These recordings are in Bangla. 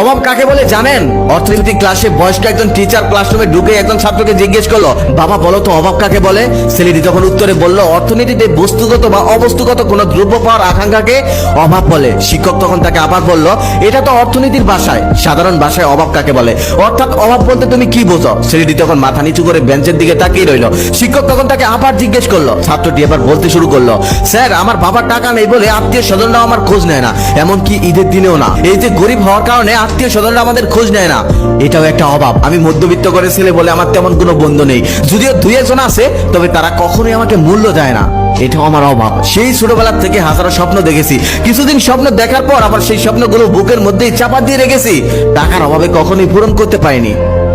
অভাব কাকে বলে জানেন? অর্থনীতি ক্লাসে বয়স্ক একজন টিচার ক্লাসরুমে ঢুকে একজন ছাত্রকে জিজ্ঞেস করল, বাবা, বলো তো অভাব কাকে বলে? ছেলেটি তখন উত্তরে বলল, অর্থনীতিতে বস্তুগত বা অবস্তুগত কোনো দ্রব্য পাওয়ার আকাঙ্ক্ষাকে অভাব বলে। শিক্ষক তখন তাকে আবার বলল, এটা তো অর্থনীতির ভাষায় সাধারণ ভাষায় অভাব কাকে বলে? অর্থাৎ অভাব বলতে তুমি কি বোঝো? ছেলেটি তখন মাথা নিচু করে বেঞ্চের দিকে তাকিয়ে রইল। শিক্ষক তখন তাকে আবার জিজ্ঞেস করল, ছাত্রটি এবার বলতে শুরু করল, স্যার, আমার বাবার টাকা নেই বলে আত্মীয় স্বজনরাও আমার খোঁজ নেয় না, এমনকি ঈদের দিনেও না। এই যে গরিব হওয়ার কারণে আত্মীয় স্বজনরা আমাদের খোঁজ নেয় না। এটাও একটা অভাব। আমি মধ্যবিত্ত করে ছেলে বলে আমার তেমন কোনো বন্ধু নেই। যদিও দুই একজন আছে, তবে তারা কখনোই আমাকে মূল্য দেয় না। এটাও আমার অভাব। সেই ছোটবেলা থেকে হাজারো স্বপ্ন দেখেছি। কিছুদিন স্বপ্ন দেখার পর আবার সেই স্বপ্নগুলো বুকের মধ্যেই চাপা দিয়ে রেখেছি। টাকার অভাবে কখনোই পূরণ করতে পারিনি।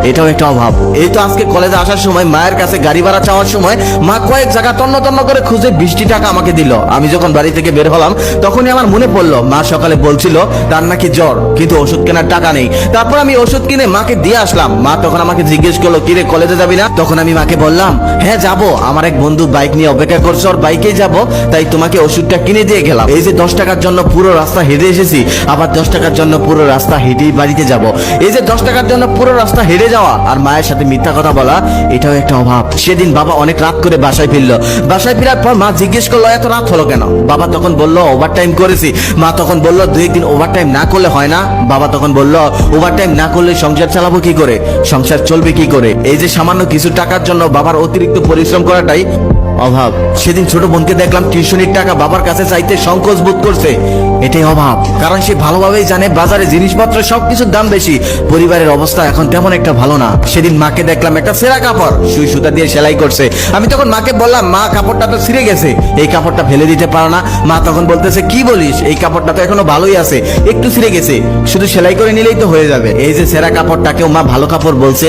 এটাও একটা অভাব। এই তো আজকে কলেজে আসার সময়, মায়ের কাছে গাড়ি ভাড়া চাওয়ার সময় মা কয়েক জায়গা তন্ন তন্ন করে খুঁজে বৃষ্টি টাকা আমাকে দিল। আমি যখন বাড়ি থেকে বের হলাম, তখনই আমার মনে পড়ল, মা সকালে বলছিল, তার নাকি জ্বর, কিন্তু ওষুধ কেনার টাকা নেই। তারপর আমি ওষুধ কিনে মাকে দিয়ে আসলাম। মা তখন আমাকে জিজ্ঞেস করল, কিরে কলেজে যাবি না? তখন আমি মাকে বললাম হ্যাঁ যাব। আমার এক বন্ধু বাইক নিয়ে অপেক্ষা করছে, ওর বাইকেই যাব, তাই তোমাকে ওষুধটা কিনে দিয়ে গেলাম। এই যে দশ টাকার জন্য পুরো রাস্তা হেঁটে এসেছি, আবার দশ টাকার জন্য পুরো রাস্তা হেঁটেই বাড়িতে যাব। এই যে দশ টাকার জন্য পুরো রাস্তা হেঁটে যাওয়া আর মায়ের সাথে মিথ্যা কথা বলা, এটাও একটা অভাব। সেদিন বাবা অনেক রাত করে বাসায় ফিরলো। বাসায় ফেরার পর মা জিজ্ঞেস করল, এত রাত হলো কেন? বাবা তখন বলল ওভার টাইম করেছি। মা তখন বলল, দুই একদিন ওভার টাইম না করলে হয় না? বাবা তখন বলল ওভার টাইম না করলে সংসার চালাবো কি করে? সংসার চলবে কি করে? এই যে সামান্য কিছু টাকার জন্য বাবার অতিরিক্ত পরিশ্রম করাটাই অভাব। সেদিন ছোট বোনকে দেখলাম টিউশনির টাকা বাবার কাছে চাইতে সংকোচ বোধ করছে। এটাই অভাব। কারণ সে ভালোভাবেই জানে বাজারে জিনিসপত্র সবকিছুর দাম বেশি। পরিবারের অবস্থা এখন তেমন একটা ভালো না। সেদিন মাকে দেখলাম একটা সেরা কাপড়, সুই সুতা দিয়ে সেলাই করছে। আমি তখন মাকে বললাম, মা, কাপড়টা তো ছিঁড়ে গেছে। এই কাপড়টা ফেলে দিতে পারো না। মা তখন বলতেছে, কি বলিস? এই কাপড়টা তো এখনও ভালোই আছে। একটু ছিঁড়ে গেছে। শুধু সেলাই করে নিলেই তো হয়ে যাবে। এই যে সেরা কাপড়টাকেও মা ভালো কাপড় বলছে,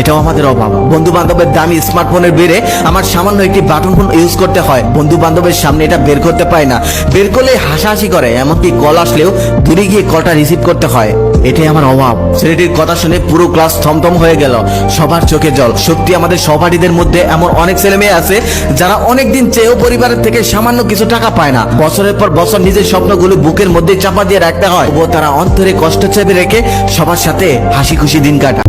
এটাও আমাদের অভাব। বন্ধু বান্ধবের দামি স্মার্টফোনের বেড়ে আমার সামান্য একটি বাটন ফোন ইউজ করতে হয়। বন্ধু বান্ধবের সামনে এটা বের করতে পায় না। বের করলে হাসাহাসি করে, এমনকি কল আসলেও দূরে গিয়ে কলটা রিসিভ করতে হয়। এটাই আমার অভাব। ছেলেটির কথা শুনে পুরো ক্লাস থমথম হয়ে গেল। সবার চোখে জল। সত্যি আমাদের সহপাঠীদের মধ্যে এমন অনেক ছেলে মেয়ে আছে, যারা অনেক দিন চেয়েও পরিবারের থেকে সামান্য কিছু টাকা পায় না। বছরের পর বছর নিজের স্বপ্নগুলো বুকের মধ্যে চাপা দিয়ে রাখতে হয়। ও তারা অন্তরে কষ্ট চেপে রেখে সবার সাথে হাসি খুশি দিন কাটায়।